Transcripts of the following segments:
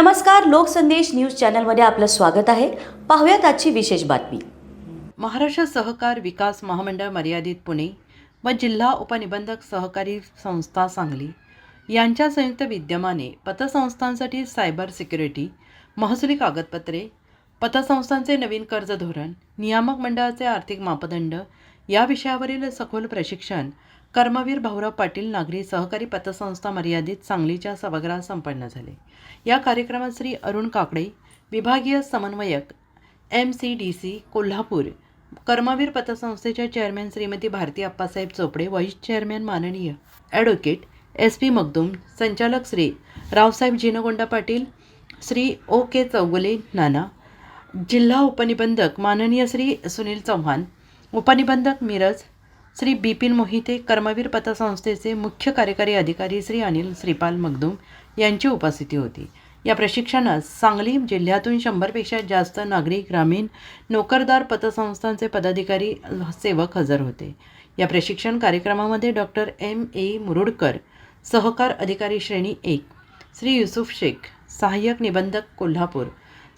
नमस्कार लोकसंदेश न्यूज चॅनलमध्ये आपलं स्वागत आहे. पाहूयात आजची विशेष बातमी. महाराष्ट्र सहकार विकास महामंडळ मर्यादित पुणे व जिल्हा उपनिबंधक सहकारी संस्था सांगली यांच्या संयुक्त विद्यमाने पतसंस्थांसाठी सायबर सिक्युरिटी महसुली कागदपत्रे पतसंस्थांचे नवीन कर्ज धोरण नियामक मंडळाचे आर्थिक मापदंड या विषयावरील सखोल प्रशिक्षण कर्मवीर भाऊराव पाटील नागरी सहकारी पतसंस्था मर्यादित सांगलीच्या सभागृहात संपन्न झाले. या कार्यक्रमात श्री अरुण काकडे विभागीय समन्वयक M C D C Kolhapur Karmaveer पतसंस्थेच्या chairman Shrimati Bharati Appasaheb Chopade vice chairman माननीय ॲडव्होकेट एस पी मगदूम संचालक श्री रावसाहेब जिनगोंडा पाटील श्री ओ के चौगुले नाना जिल्हा उपनिबंधक माननीय श्री सुनील चव्हाण उपनिबंधक मिरज श्री बिपिन मोहिते कर्मवीर पतसंस्थेचे मुख्य कार्यकारी अधिकारी श्री अनिल श्रीपाल मगदूम यांची उपस्थिती होती. या प्रशिक्षणात सांगली जिल्ह्यातून शंभरपेक्षा जास्त नागरिक ग्रामीण नोकरदार पतसंस्थांचे पदाधिकारी सेवक हजर होते. या प्रशिक्षण कार्यक्रमामध्ये डॉक्टर एम. ए. मुरुडकर सहकार अधिकारी श्रेणी एक श्री युसुफ शेख सहाय्यक निबंधक कोल्हापूर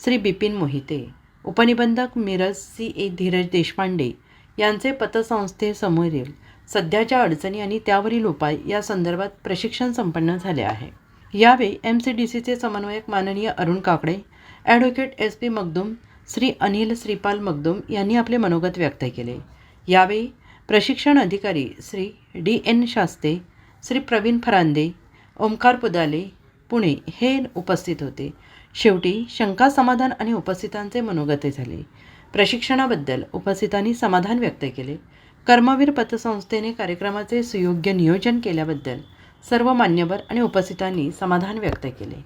श्री बिपिन मोहिते उपनिबंधक मिरज सी ए धीरज देशपांडे यांचे पतसंस्थेसमोरील सध्याच्या अडचणी आणि त्यावरील उपाय या संदर्भात प्रशिक्षण संपन्न झाले आहे. यावेळी एम सी डी सीचे समन्वयक माननीय Arun Kakade advocate S P Magdum Shri Anil Shripal Magdum यांनी आपले मनोगत व्यक्त केले. यावेळी प्रशिक्षण अधिकारी श्री डी एन शास्ते श्री प्रवीण फरांदे ओमकार पुदाले पुणे हे उपस्थित होते. शेवटी शंका समाधान आणि उपस्थितांचे मनोगते झाले. प्रशिक्षणाबद्दल उपस्थितांनी समाधान व्यक्त केले. कर्मवीर पतसंस्थेने कार्यक्रमाचे सुयोग्य नियोजन केल्याबद्दल सर्व मान्यवर आणि उपस्थितांनी समाधान व्यक्त केले.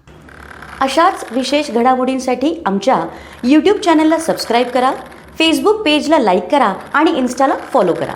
अशाच विशेष घडामोडींसाठी आमच्या यूट्यूब चॅनलला सबस्क्राईब करा फेसबुक पेजला लाईक करा आणि इन्स्टाला फॉलो करा.